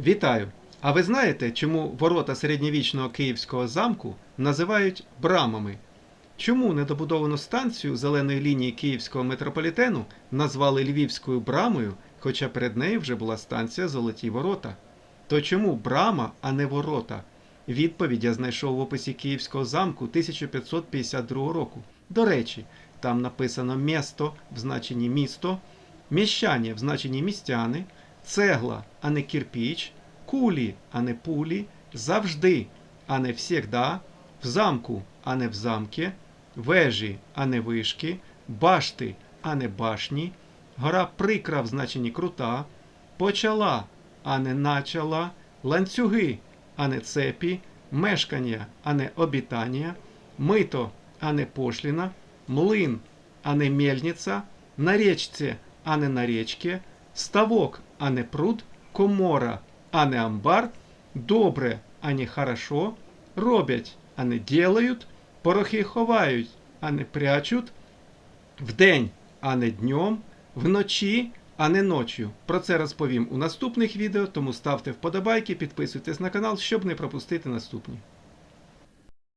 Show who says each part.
Speaker 1: Вітаю! А ви знаєте, чому ворота середньовічного київського замку називають брамами? Чому недобудовану станцію зеленої лінії київського метрополітену назвали Львівською брамою, хоча перед нею вже була станція Золоті Ворота? То чому брама, а не ворота? Відповідь я знайшов в описі Київського замку 1552 року. До речі, там написано місто в значенні місто, міщані в значенні містяни, цегла, а не кирпіч, кулі, а не пулі, завжди, а не всегда, в замку, а не в замке, вежі, а не вишки, башти, а не башні, гора прикра в значенні крута, почала, а не начала, ланцюги, а не цепі, мешкання, а не обітання, мито, а не пошліна, млин, а не мельниця, на річці, а не на річці, ставок, а не пруд, комора, а не амбар, добре, а не хорошо, роблять, а не ділають, порохи ховають, а не прячуть, вдень, а не днем, вночі, а не ночью. Про це розповім у наступних відео, тому ставте вподобайки, підписуйтесь на канал, щоб не пропустити наступні.